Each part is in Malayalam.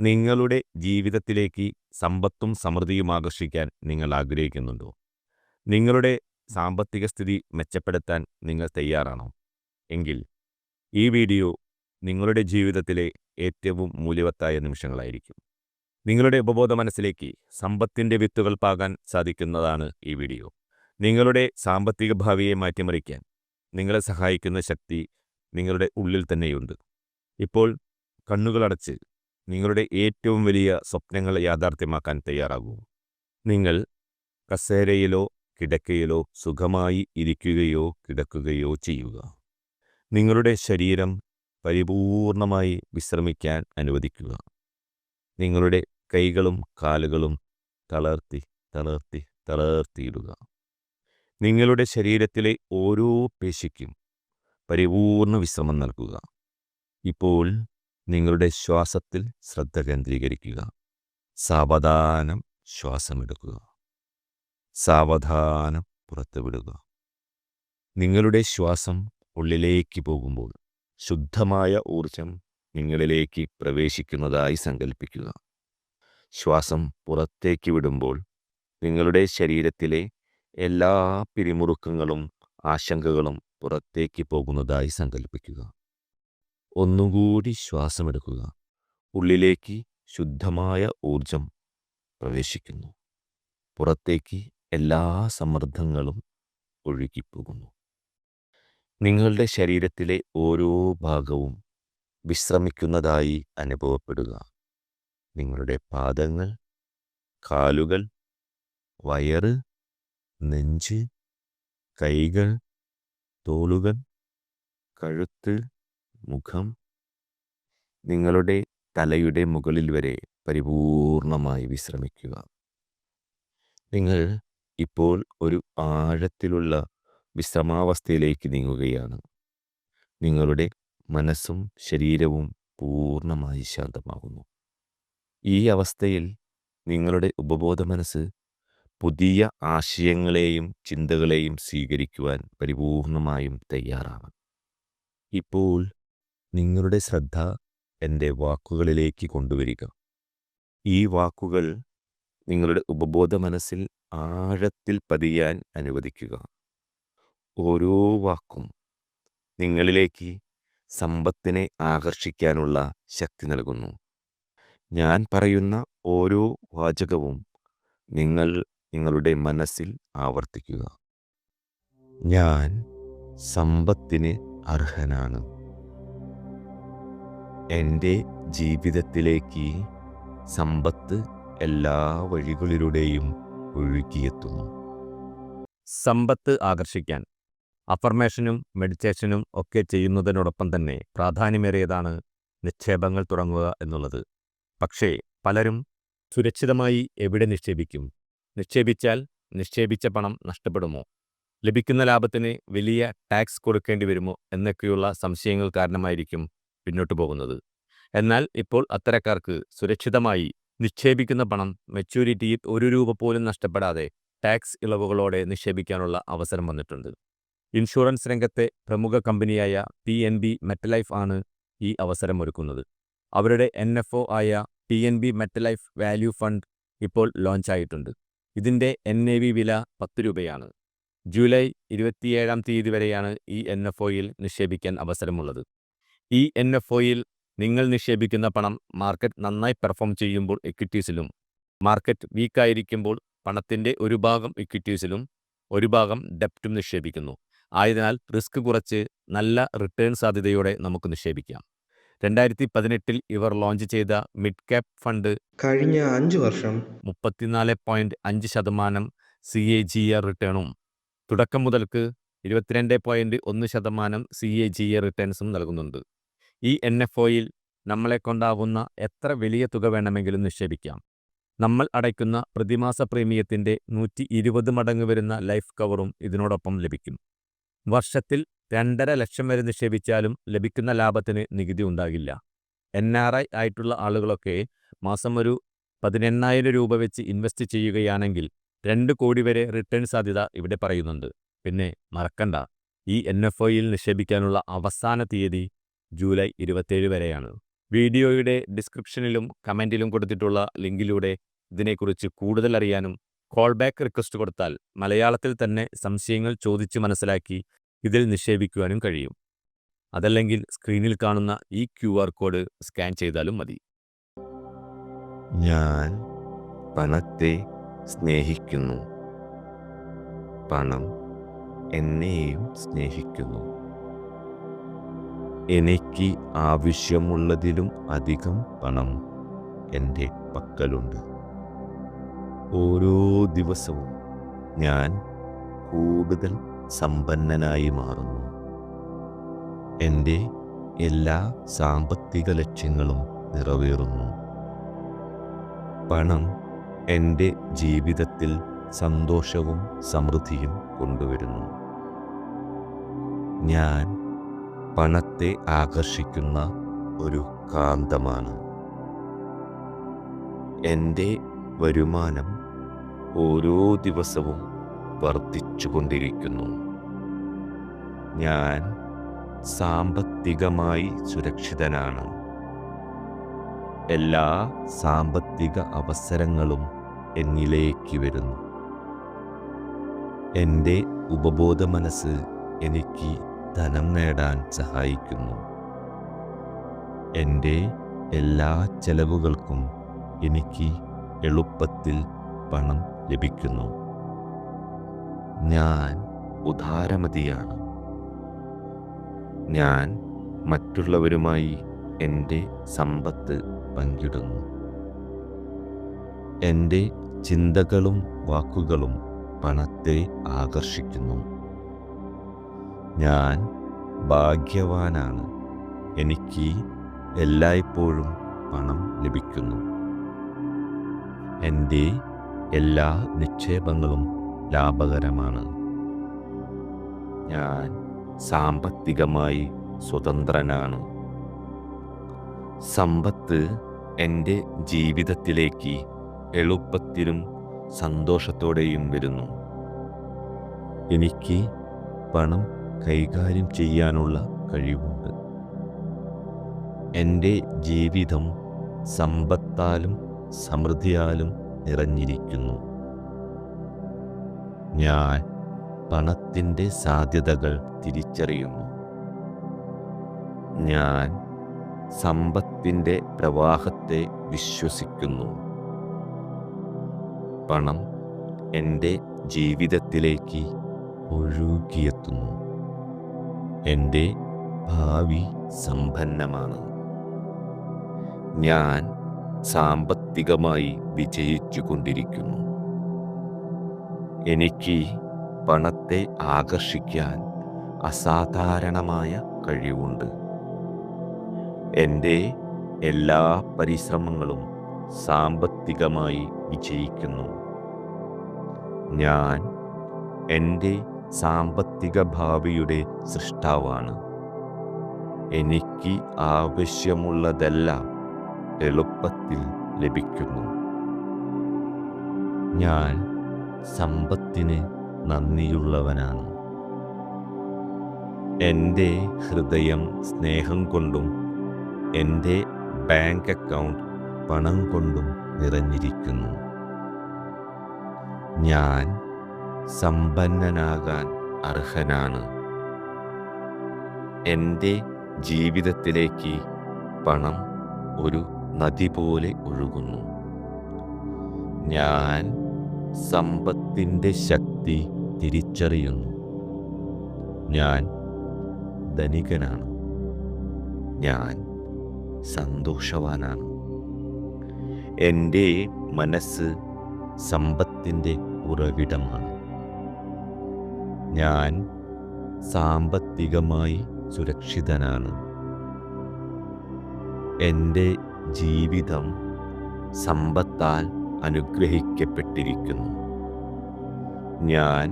നിങ്ങളുടെ ജീവിതത്തിലേക്ക് സമ്പത്തും സമൃദ്ധിയും ആകർഷിക്കാൻ നിങ്ങൾ ആഗ്രഹിക്കുന്നുണ്ടോ? നിങ്ങളുടെ സാമ്പത്തിക സ്ഥിതി മെച്ചപ്പെടുത്താൻ നിങ്ങൾ തയ്യാറാണോ? എങ്കിൽ ഈ വീഡിയോ നിങ്ങളുടെ ജീവിതത്തിലെ ഏറ്റവും മൂല്യവത്തായ നിമിഷങ്ങളായിരിക്കും. നിങ്ങളുടെ ഉപബോധ മനസ്സിലേക്ക് സമ്പത്തിന്റെ വിത്തുകൾ പാകാൻ സാധിക്കുന്നതാണ് ഈ വീഡിയോ. നിങ്ങളുടെ സാമ്പത്തിക ഭാവിയെ മാറ്റിമറിക്കാൻ നിങ്ങളെ സഹായിക്കുന്ന ശക്തി നിങ്ങളുടെ ഉള്ളിൽ തന്നെയുണ്ട്. ഇപ്പോൾ കണ്ണുകളടച്ച് നിങ്ങളുടെ ഏറ്റവും വലിയ സ്വപ്നങ്ങൾ യാഥാർത്ഥ്യമാക്കാൻ തയ്യാറാകൂ. നിങ്ങൾ കസേരയിലോ കിടക്കയിലോ സുഖമായി ഇരിക്കുകയോ കിടക്കുകയോ ചെയ്യുക. നിങ്ങളുടെ ശരീരം പരിപൂർണമായി വിശ്രമിക്കാൻ അനുവദിക്കുക. നിങ്ങളുടെ കൈകളും കാലുകളും തളർത്തി തളർത്തി തളർത്തിയിടുക നിങ്ങളുടെ ശരീരത്തിലെ ഓരോ പേശിക്കും പരിപൂർണ വിശ്രമം നൽകുക. ഇപ്പോൾ നിങ്ങളുടെ ശ്വാസത്തിൽ ശ്രദ്ധ കേന്ദ്രീകരിക്കുക. സാവധാനം ശ്വാസമെടുക്കുക. സാവധാനം പുറത്തുവിടുക. നിങ്ങളുടെ ശ്വാസം ഉള്ളിലേക്ക് പോകുമ്പോൾ ശുദ്ധമായ ഊർജം നിങ്ങളിലേക്ക് പ്രവേശിക്കുന്നതായി സങ്കല്പിക്കുക ശ്വാസം പുറത്തേക്ക് വിടുമ്പോൾ നിങ്ങളുടെ ശരീരത്തിലെ എല്ലാ പിരിമുറുക്കങ്ങളും ആശങ്കകളും പുറത്തേക്ക് പോകുന്നതായി സങ്കല്പിക്കുക ഒന്നുകൂടി ശ്വാസമെടുക്കുക. ഉള്ളിലേക്ക് ശുദ്ധമായ ഊർജം പ്രവേശിക്കുന്നു. പുറത്തേക്ക് എല്ലാ സമ്മർദ്ദങ്ങളും ഒഴുകിപ്പോകുന്നു. നിങ്ങളുടെ ശരീരത്തിലെ ഓരോ ഭാഗവും വിശ്രമിക്കുന്നതായി അനുഭവപ്പെടുക. നിങ്ങളുടെ പാദങ്ങൾ കാലുകൾ വയറ് നെഞ്ച് കൈകൾ തോളുകൾ കഴുത്ത് മുഖം നിങ്ങളുടെ തലയുടെ മുകളിൽ വരെ പരിപൂർണമായി വിശ്രമിക്കുക. നിങ്ങൾ ഇപ്പോൾ ഒരു ആഴത്തിലുള്ള വിശ്രമാവസ്ഥയിലേക്ക് നീങ്ങുകയാണ്. നിങ്ങളുടെ മനസ്സും ശരീരവും പൂർണമായി ശാന്തമാകുന്നു. ഈ അവസ്ഥയിൽ നിങ്ങളുടെ ഉപബോധ മനസ്സ് പുതിയ ആശയങ്ങളെയും ചിന്തകളെയും സ്വീകരിക്കുവാൻ പരിപൂർണമായും തയ്യാറാണ്. ഇപ്പോൾ നിങ്ങളുടെ ശ്രദ്ധ എന്റെ വാക്കുകളിലേക്ക് കൊണ്ടുവരിക. ഈ വാക്കുകൾ നിങ്ങളുടെ ഉപബോധ മനസ്സിൽ ആഴത്തിൽ പതിയാൻ അനുവദിക്കുക. ഓരോ വാക്കും നിങ്ങളിലേക്ക് സമ്പത്തിനെ ആകർഷിക്കാനുള്ള ശക്തി നൽകുന്നു. ഞാൻ പറയുന്ന ഓരോ വാചകവും നിങ്ങൾ നിങ്ങളുടെ മനസ്സിൽ ആവർത്തിക്കുക. ഞാൻ സമ്പത്തിന് അർഹനാണ്. എന്റെ ജീവിതത്തിലേക്ക് സമ്പത്ത് എല്ലാ വഴികളിലൂടെയും ഒഴുകിയെത്തുന്നു. സമ്പത്ത് ആകർഷിക്കാൻ അഫർമേഷനും മെഡിറ്റേഷനും ഒക്കെ ചെയ്യുന്നതിനോടൊപ്പം തന്നെ പ്രാധാന്യമേറിയതാണ് നിക്ഷേപങ്ങൾ തുടങ്ങുക എന്നുള്ളത്. പക്ഷേ പലരും സുരക്ഷിതമായി എവിടെ നിക്ഷേപിക്കും? നിക്ഷേപിച്ചാൽ നിക്ഷേപിച്ച പണം നഷ്ടപ്പെടുമോ? ലഭിക്കുന്ന ലാഭത്തിന് വലിയ ടാക്സ് കൊടുക്കേണ്ടി വരുമോ എന്നൊക്കെയുള്ള സംശയങ്ങൾ കാരണമായിരിക്കും പിന്നോട്ടു പോകുന്നത്. എന്നാൽ ഇപ്പോൾ അത്തരക്കാർക്ക് സുരക്ഷിതമായി നിക്ഷേപിക്കുന്ന പണം മെച്യൂരിറ്റിയിൽ ഒരു രൂപ പോലും നഷ്ടപ്പെടാതെ ടാക്സ് ഇളവുകളോടെ നിക്ഷേപിക്കാനുള്ള അവസരം വന്നിട്ടുണ്ട്. ഇൻഷുറൻസ് രംഗത്തെ പ്രമുഖ കമ്പനിയായ പി എൻ ബി മെറ്റലൈഫ് ആണ് ഈ അവസരം ഒരുക്കുന്നത്. അവരുടെ എൻ എഫ് ഒ ആയ P N B MetLife value fund ഇപ്പോൾ ലോഞ്ചായിട്ടുണ്ട് ഇതിന്റെ എൻ എ വി വില പത്ത് രൂപയാണ്. ജൂലൈ ഇരുപത്തിയേഴാം തീയതി വരെയാണ് ഈ എൻ എഫ് ഒയിൽ നിക്ഷേപിക്കാൻ അവസരമുള്ളത്. ഈ എൻ എഫ് ഒയിൽ നിങ്ങൾ നിക്ഷേപിക്കുന്ന പണം മാർക്കറ്റ് നന്നായി പെർഫോം ചെയ്യുമ്പോൾ എക്വിറ്റീസിലും മാർക്കറ്റ് വീക്കായിരിക്കുമ്പോൾ പണത്തിന്റെ ഒരു ഭാഗം ഇക്വിറ്റീസിലും ഒരു ഭാഗം ഡെപ്റ്റും നിക്ഷേപിക്കുന്നു. ആയതിനാൽ റിസ്ക് കുറച്ച് നല്ല റിട്ടേൺ സാധ്യതയോടെ നമുക്ക് നിക്ഷേപിക്കാം. രണ്ടായിരത്തി പതിനെട്ടിൽ ഇവർ ലോഞ്ച് ചെയ്ത മിഡ് ക്യാപ് ഫണ്ട് കഴിഞ്ഞ അഞ്ച് വർഷം മുപ്പത്തിനാല് പോയിന്റ് അഞ്ച് ശതമാനം സി എ ജി ആർ റിട്ടേണും തുടക്കം മുതൽക്ക് ഇരുപത്തിരണ്ട് പോയിന്റ് ഒന്ന് ശതമാനം സി എ ജി എ റിട്ടേൺസും നൽകുന്നുണ്ട്. ഈ എൻ എഫ് ഒയിൽ നമ്മളെ കൊണ്ടാവുന്ന എത്ര വലിയ തുക വേണമെങ്കിലും നിക്ഷേപിക്കാം. നമ്മൾ അടയ്ക്കുന്ന പ്രതിമാസ പ്രീമിയത്തിന്റെ നൂറ്റി ഇരുപത് മടങ്ങ് വരുന്ന ലൈഫ് കവറും ഇതിനോടൊപ്പം ലഭിക്കും. വർഷത്തിൽ രണ്ടര ലക്ഷം വരെ നിക്ഷേപിച്ചാലും ലഭിക്കുന്ന ലാഭത്തിന് നികുതി ഉണ്ടാകില്ല. എൻ ആർ ഐ ആയിട്ടുള്ള ആളുകളൊക്കെ മാസം ഒരു പതിനെണ്ണായിരം രൂപ വെച്ച് ഇൻവെസ്റ്റ് ചെയ്യുകയാണെങ്കിൽ രണ്ട് കോടി വരെ റിട്ടേൺ സാധ്യത ഇവിടെ പറയുന്നുണ്ട്. പിന്നെ മറക്കണ്ട. ഈ എൻ എഫ് ഒയിൽ നിക്ഷേപിക്കാനുള്ള അവസാന തീയതി ജൂലൈ ഇരുപത്തേഴ് വരെയാണ്. വീഡിയോയുടെ ഡിസ്ക്രിപ്ഷനിലും കമന്റിലും കൊടുത്തിട്ടുള്ള ലിങ്കിലൂടെ ഇതിനെക്കുറിച്ച് കൂടുതൽ അറിയാനും കോൾ ബാക്ക് റിക്വസ്റ്റ് കൊടുത്താൽ മലയാളത്തിൽ തന്നെ സംശയങ്ങൾ ചോദിച്ച് മനസ്സിലാക്കി ഇതിൽ നിക്ഷേപിക്കുവാനും കഴിയും. അതല്ലെങ്കിൽ സ്ക്രീനിൽ കാണുന്ന ഈ ക്യു ആർ കോഡ് സ്കാൻ ചെയ്താലും മതി. ഞാൻ പണത്തെ സ്നേഹിക്കുന്നു. പണം എന്നെയും സ്നേഹിക്കുന്നു. എനിക്ക് ആവശ്യമുള്ളതിലും അധികം പണം എന്റെ പക്കലുണ്ട്. ഓരോ ദിവസവും ഞാൻ കൂടുതൽ സമ്പന്നനായി മാറുന്നു. എന്റെ എല്ലാ സാമ്പത്തിക ലക്ഷ്യങ്ങളും നിറവേറുന്നു. പണം എന്റെ ജീവിതത്തിൽ സന്തോഷവും സമൃദ്ധിയും കൊണ്ടുവരുന്നു. ഞാൻ പണത്തെ ആകർഷിക്കുന്ന ഒരു കാന്തമാണ്. എന്റെ വരുമാനം ഓരോ ദിവസവും വർദ്ധിച്ചുകൊണ്ടിരിക്കുന്നു. ഞാൻ സാമ്പത്തികമായി സുരക്ഷിതനാണ്. എല്ലാ സാമ്പത്തിക അവസരങ്ങളും എന്നിലേക്ക് വരുന്നു. എന്റെ ഉപബോധ മനസ്സ് എനിക്ക് ധനം നേടാൻ സഹായിക്കുന്നു. എന്റെ എല്ലാ ചെലവുകൾക്കും എനിക്ക് എളുപ്പത്തിൽ പണം ലഭിക്കുന്നു. ഞാൻ ഉദാരമതിയാണ്. ഞാൻ മറ്റുള്ളവരുമായി എന്റെ സമ്പത്ത് പങ്കിടുന്നു. എന്റെ ചിന്തകളും വാക്കുകളും പണത്തെ ആകർഷിക്കുന്നു. ഞാൻ ഭാഗ്യവാനാണ്. എനിക്ക് എല്ലായ്പ്പോഴും പണം ലഭിക്കുന്നു. എന്റെ എല്ലാ നിക്ഷേപങ്ങളും ലാഭകരമാണ്. ഞാൻ സാമ്പത്തികമായി സ്വതന്ത്രനാണ്. സമ്പത്ത് എന്റെ ജീവിതത്തിലേക്ക് എളുപ്പത്തിലും സന്തോഷത്തോടെയും വരുന്നു. എനിക്ക് പണം കൈകാര്യം ചെയ്യാനുള്ള കഴിവുണ്ട്. എന്റെ ജീവിതം സമ്പത്താലും സമൃദ്ധിയാലും നിറഞ്ഞിരിക്കുന്നു. ഞാൻ പണത്തിന്റെ സാധ്യതകൾ തിരിച്ചറിയുന്നു. ഞാൻ സമ്പത്തിന്റെ പ്രവാഹത്തെ വിശ്വസിക്കുന്നു. പണം എന്റെ ജീവിതത്തിലേക്ക് ഒഴുകിയെത്തുന്നു. എന്റെ ഭാവി സമ്പന്നമാണ്. ഞാൻ സാമ്പത്തികമായി വിജയിച്ചു കൊണ്ടിരിക്കുന്നു എനിക്ക് പണത്തെ ആകർഷിക്കാൻ അസാധാരണമായ കഴിവുണ്ട്. എന്റെ എല്ലാ പരിശ്രമങ്ങളും സാമ്പത്തികമായി വിജയിക്കുന്നു. ഞാൻ എന്റെ സാമ്പത്തിക ഭാവിയുടെ സൃഷ്ടാവാണ്. എനിക്ക് ആവശ്യമുള്ളതെല്ലാം എളുപ്പത്തിൽ ലഭിക്കുന്നു. ഞാൻ സമ്പത്തിന് നന്ദിയുള്ളവനാണ്. എന്റെ ഹൃദയം സ്നേഹം കൊണ്ടും എന്റെ ബാങ്ക് അക്കൗണ്ട് പണം കൊണ്ടും നിറഞ്ഞിരിക്കുന്നു. ഞാൻ സമ്പന്നനാകാൻ അർഹനാണ്. എന്റെ ജീവിതത്തിലേക്ക് പണം ഒരു നദി പോലെ ഒഴുകുന്നു. ഞാൻ സമ്പത്തിന്റെ ശക്തി തിരിച്ചറിയുന്നു. ഞാൻ ധനികനാണ്. ഞാൻ സന്തോഷവാനാണ്. എന്റെ മനസ്സ് സമ്പത്തിന്റെ ഉറവിടമാണ്. ഞാൻ സാമ്പത്തികമായി സുരക്ഷിതനാണ്. എന്റെ ജീവിതം സമ്പത്താൽ അനുഗ്രഹിക്കപ്പെട്ടിരിക്കുന്നു. ഞാൻ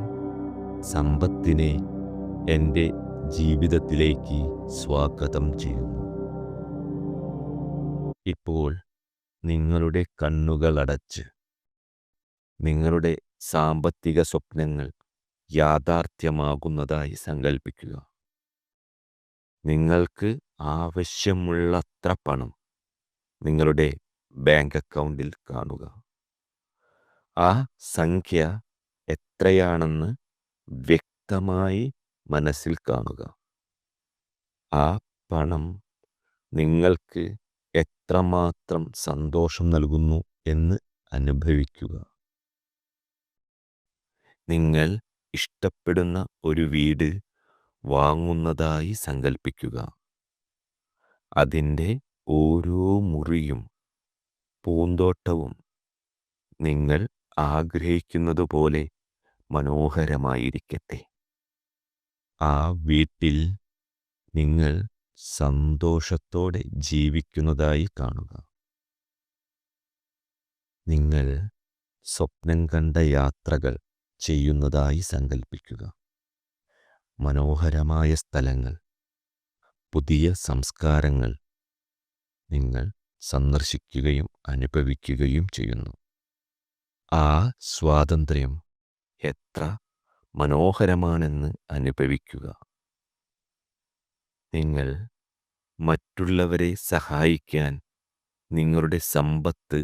സമ്പത്തിനെ എന്റെ ജീവിതത്തിലേക്ക് സ്വാഗതം ചെയ്യുന്നു. ഇപ്പോൾ നിങ്ങളുടെ കണ്ണുകളടച്ച് നിങ്ങളുടെ സാമ്പത്തിക സ്വപ്നങ്ങൾ യാഥാർത്ഥ്യമാകുന്നതായി സങ്കല്പിക്കുക നിങ്ങൾക്ക് ആവശ്യമുള്ളത്ര പണം നിങ്ങളുടെ ബാങ്ക് അക്കൗണ്ടിൽ കാണുക. ആ സംഖ്യ എത്രയാണെന്ന് വ്യക്തമായി മനസ്സിൽ കാണുക. ആ പണം നിങ്ങൾക്ക് എത്രമാത്രം സന്തോഷം നൽകുന്നു എന്ന് അനുഭവിക്കുക. നിങ്ങൾ ഇഷ്ടപ്പെടുന്ന ഒരു വീട് വാങ്ങുന്നതായി സങ്കൽപ്പിക്കുക. അതിന്റെ ഓരോ മുറിയും പൂന്തോട്ടവും നിങ്ങൾ ആഗ്രഹിക്കുന്നതുപോലെ മനോഹരമായിരിക്കട്ടെ. ആ വീട്ടിൽ നിങ്ങൾ സന്തോഷത്തോടെ ജീവിക്കുന്നതായി കാണുക. നിങ്ങൾ സ്വപ്നം കണ്ട യാത്രകൾ ചെയ്യുന്നതായി സങ്കൽപ്പിക്കുക. മനോഹരമായ സ്ഥലങ്ങൾ പുതിയ സംസ്കാരങ്ങൾ നിങ്ങൾ സന്ദർശിക്കുകയും അനുഭവിക്കുകയും ചെയ്യുന്നു. ആ സ്വാതന്ത്ര്യം എത്ര മനോഹരമാണെന്ന് അനുഭവിക്കുക. നിങ്ങൾ മറ്റുള്ളവരെ സഹായിക്കാൻ നിങ്ങളുടെ സമ്പത്ത്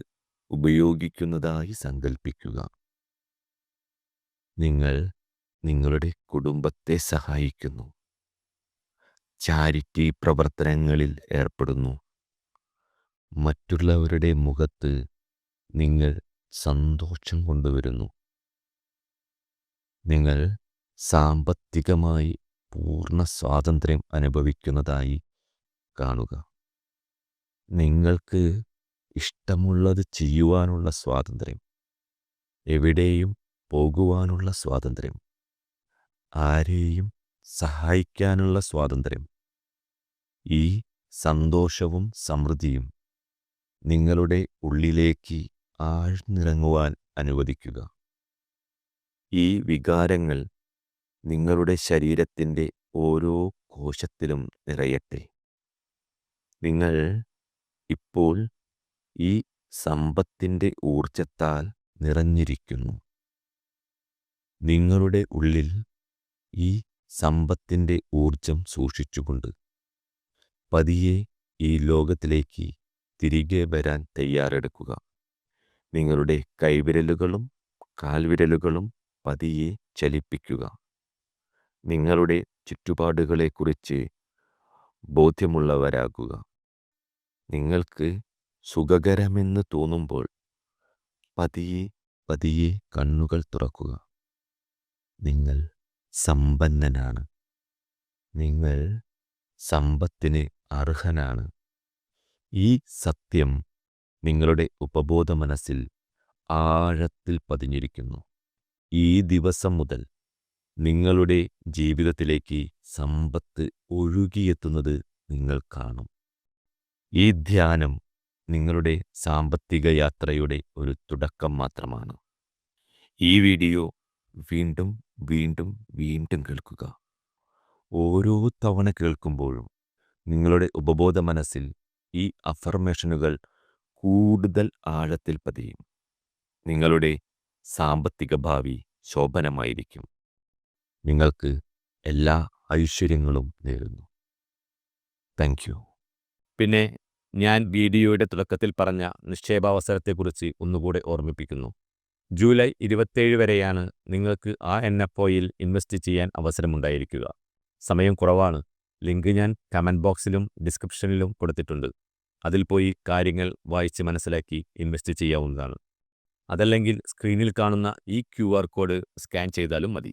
ഉപയോഗിക്കുന്നതായി സങ്കൽപ്പിക്കുക. നിങ്ങൾ നിങ്ങളുടെ കുടുംബത്തെ സഹായിക്കുന്നു. ചാരിറ്റി പ്രവർത്തനങ്ങളിൽ ഏർപ്പെടുന്നു. മറ്റുള്ളവരുടെ മുഖത്ത് നിങ്ങൾ സന്തോഷം കൊണ്ടുവരുന്നു. നിങ്ങൾ സാമ്പത്തികമായി പൂർണ സ്വാതന്ത്ര്യം അനുഭവിക്കുന്നതായി കാണുക. നിങ്ങൾക്ക് ഇഷ്ടമുള്ളത് ചെയ്യുവാനുള്ള സ്വാതന്ത്ര്യം. എവിടെയും പോകുവാനുള്ള സ്വാതന്ത്ര്യം. ആരെയും സഹായിക്കാനുള്ള സ്വാതന്ത്ര്യം. ഈ സന്തോഷവും സമൃദ്ധിയും നിങ്ങളുടെ ഉള്ളിലേക്ക് ആഴ്ന്നിറങ്ങുവാൻ അനുവദിക്കുക. ഈ വികാരങ്ങൾ നിങ്ങളുടെ ശരീരത്തിന്റെ ഓരോ കോശത്തിലും നിറയട്ടെ. നിങ്ങൾ ഇപ്പോൾ ഈ സമ്പത്തിന്റെ ഊർജത്താൽ നിറഞ്ഞിരിക്കുന്നു. നിങ്ങളുടെ ഉള്ളിൽ ഈ സമ്പത്തിന്റെ ഊർജം സൂക്ഷിച്ചുകൊണ്ട് പതിയെ ഈ ലോകത്തിലേക്ക് തിരികെ വരാൻ തയ്യാറെടുക്കുക. നിങ്ങളുടെ കൈവിരലുകളും കാൽവിരലുകളും പതിയെ ചലിപ്പിക്കുക. നിങ്ങളുടെ ചുറ്റുപാടുകളെക്കുറിച്ച് ബോധ്യമുള്ളവരാകുക. നിങ്ങൾക്ക് സുഖകരമെന്ന് തോന്നുമ്പോൾ പതിയെ പതിയെ കണ്ണുകൾ തുറക്കുക. നിങ്ങൾ സമ്പന്നനാണ്. നിങ്ങൾ സമ്പത്തിന് അർഹനാണ്. ഈ സത്യം നിങ്ങളുടെ ഉപബോധ മനസ്സിൽ ആഴത്തിൽ പതിഞ്ഞിരിക്കുന്നു. ഈ ദിവസം മുതൽ നിങ്ങളുടെ ജീവിതത്തിലേക്ക് സമ്പത്ത് ഒഴുകിയെത്തുന്നത് നിങ്ങൾ കാണും. ഈ ധ്യാനം നിങ്ങളുടെ സാമ്പത്തിക യാത്രയുടെ ഒരു തുടക്കം മാത്രമാണ്. ഈ വീഡിയോ വീണ്ടും വീണ്ടും വീണ്ടും കേൾക്കുക. ഓരോ തവണ കേൾക്കുമ്പോഴും നിങ്ങളുടെ ഉപബോധ മനസ്സിൽ ഈ അഫർമേഷനുകൾ കൂടുതൽ ആഴത്തിൽ പതിയും. നിങ്ങളുടെ സാമ്പത്തിക ഭാവി ശോഭനമായിരിക്കും. നിങ്ങൾക്ക് എല്ലാ ഐശ്വര്യങ്ങളും നേരുന്നു. താങ്ക് യു പിന്നെ ഞാൻ വീഡിയോയുടെ തുടക്കത്തിൽ പറഞ്ഞ നിക്ഷേപാവസരത്തെക്കുറിച്ച് ഒന്നുകൂടെ ഓർമ്മിപ്പിക്കുന്നു. ജൂലൈ ഇരുപത്തേഴ് വരെയാണ് നിങ്ങൾക്ക് ആ എൻ എഫ് ഒയിൽ ഇൻവെസ്റ്റ് ചെയ്യാൻ അവസരമുണ്ടായിരിക്കുക. സമയം കുറവാണ്. ലിങ്ക് ഞാൻ കമന്റ് ബോക്സിലും ഡിസ്ക്രിപ്ഷനിലും കൊടുത്തിട്ടുണ്ട്. അതിൽ പോയി കാര്യങ്ങൾ വായിച്ച് മനസ്സിലാക്കി ഇൻവെസ്റ്റ് ചെയ്യാവുന്നതാണ്. അതല്ലെങ്കിൽ സ്ക്രീനിൽ കാണുന്ന ഈ ക്യു കോഡ് സ്കാൻ ചെയ്താലും മതി.